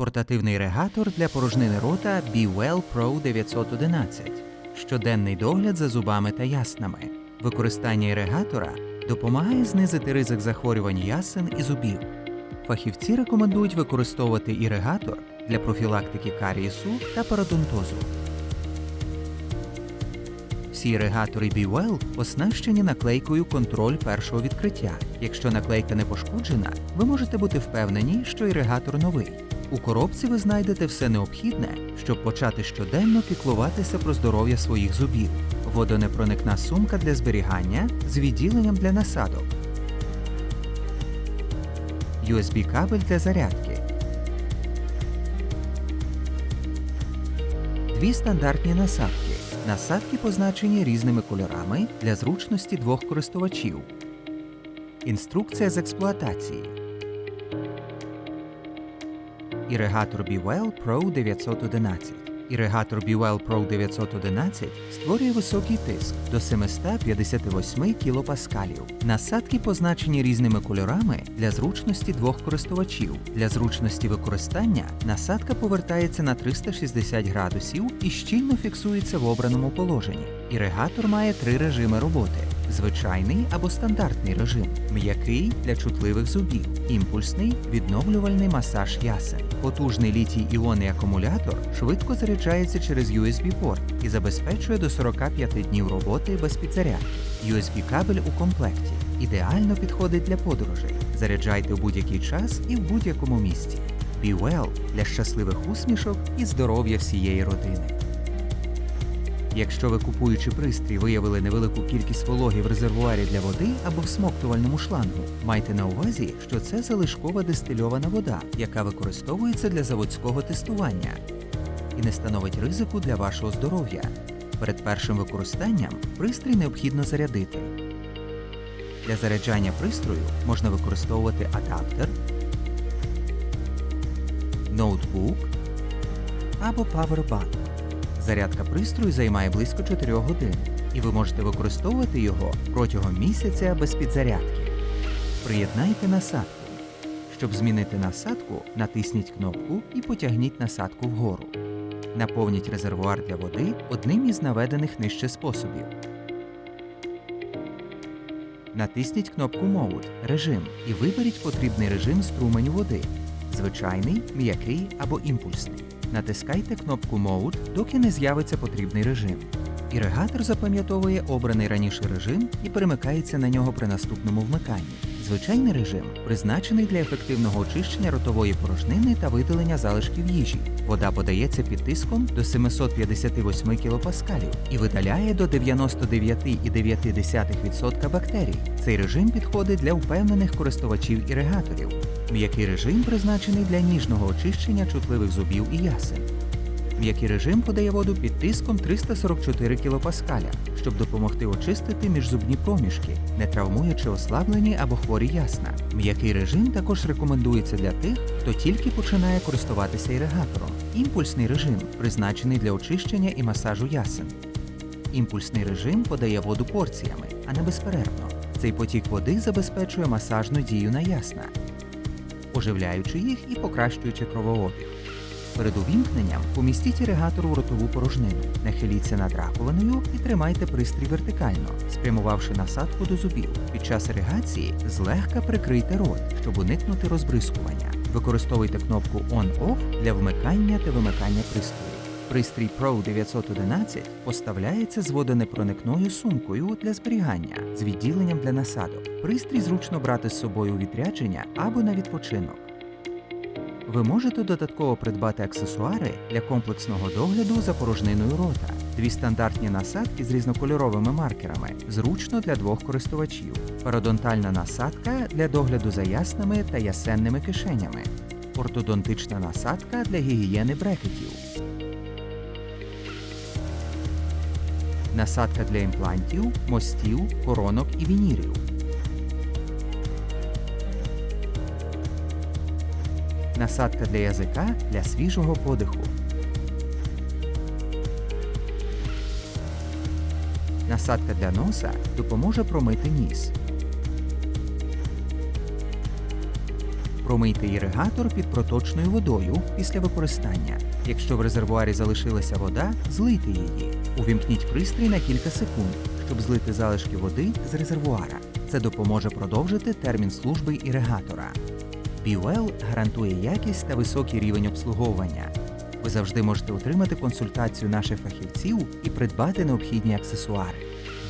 Портативний регатор для порожнини рота BeWell Pro 911. Щоденний догляд за зубами та яснами. Використання іригатора допомагає знизити ризик захворювань ясен і зубів. Фахівці рекомендують використовувати іригатор для профілактики карієсу та пародонтозу. Всі іригатори BeWell оснащені наклейкою контроль першого відкриття. Якщо наклейка не пошкоджена, ви можете бути впевнені, що іригатор новий. У коробці ви знайдете все необхідне, щоб почати щоденно піклуватися про здоров'я своїх зубів. Водонепроникна сумка для зберігання з відділенням для насадок. USB-кабель для зарядки. Дві стандартні насадки. Насадки позначені різними кольорами для зручності двох користувачів. Інструкція з експлуатації. Іригатор BeWell Pro 911. Іригатор BeWell Pro 911 створює високий тиск до 758 кПа. Насадки позначені різними кольорами для зручності двох користувачів. Для зручності використання насадка повертається на 360 градусів і щільно фіксується в обраному положенні. Іригатор має три режими роботи: звичайний або стандартний режим, м'який для чутливих зубів, імпульсний відновлювальний масаж ясен. Потужний літій іонний акумулятор швидко заряджається через USB-порт і забезпечує до 45 днів роботи без підзарядки. USB-кабель у комплекті ідеально підходить для подорожей. Заряджайте в будь-який час і в будь-якому місці. Be Well для щасливих усмішок і здоров'я всієї родини. Якщо ви купуючи пристрій виявили невелику кількість вологи в резервуарі для води або в смоктувальному шлангу, майте на увазі, що це залишкова дистильована вода, яка використовується для заводського тестування і не становить ризику для вашого здоров'я. Перед першим використанням пристрій необхідно зарядити. Для заряджання пристрою можна використовувати адаптер, ноутбук або павербанк. Зарядка пристрою займає близько 4 годин, і ви можете використовувати його протягом місяця без підзарядки. Приєднайте насадку. Щоб змінити насадку, натисніть кнопку і потягніть насадку вгору. Наповніть резервуар для води одним із наведених нижче способів. Натисніть кнопку Mode режим і виберіть потрібний режим струменю води звичайний, м'який або імпульсний. Натискайте кнопку Mode, доки не з'явиться потрібний режим. Іригатор запам'ятовує обраний раніше режим і перемикається на нього при наступному вмиканні. Звичайний режим призначений для ефективного очищення ротової порожнини та видалення залишків їжі. Вода подається під тиском до 758 кПа і видаляє до 99,9% бактерій. Цей режим підходить для впевнених користувачів іригаторів. М'який режим призначений для ніжного очищення чутливих зубів і ясен. М'який режим подає воду під тиском 344 кПа, щоб допомогти очистити міжзубні проміжки, не травмуючи ослаблені або хворі ясна. М'який режим також рекомендується для тих, хто тільки починає користуватися іригатором. Імпульсний режим призначений для очищення і масажу ясен. Імпульсний режим подає воду порціями, а не безперервно. Цей потік води забезпечує масажну дію на ясна, оживляючи їх і покращуючи кровообіг. Перед увімкненням помістіть іригатор у ротову порожнину, нахиліться над раковиною і тримайте пристрій вертикально, спрямувавши насадку до зубів. Під час іригації злегка прикрийте рот, щоб уникнути розбризкування. Використовуйте кнопку On-Off для вмикання та вимикання пристрою. Пристрій Pro 911 поставляється з водонепроникною сумкою для зберігання з відділенням для насадок. Пристрій зручно брати з собою у відрядження або на відпочинок. Ви можете додатково придбати аксесуари для комплексного догляду за порожниною рота. Дві стандартні насадки з різнокольоровими маркерами, зручно для двох користувачів. Пародонтальна насадка для догляду за ясними та ясенними кишенями. Ортодонтична насадка для гігієни брекетів. Насадка для імплантів, мостів, коронок і вінірів. Насадка для язика для свіжого подиху. Насадка для носа допоможе промити ніс. Промийте іригатор під проточною водою після використання. Якщо в резервуарі залишилася вода, злийте її. Увімкніть пристрій на кілька секунд, щоб злити залишки води з резервуара. Це допоможе продовжити термін служби іригатора. BUL гарантує якість та високий рівень обслуговування. Ви завжди можете отримати консультацію наших фахівців і придбати необхідні аксесуари.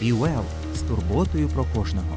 BUL з турботою про кожного.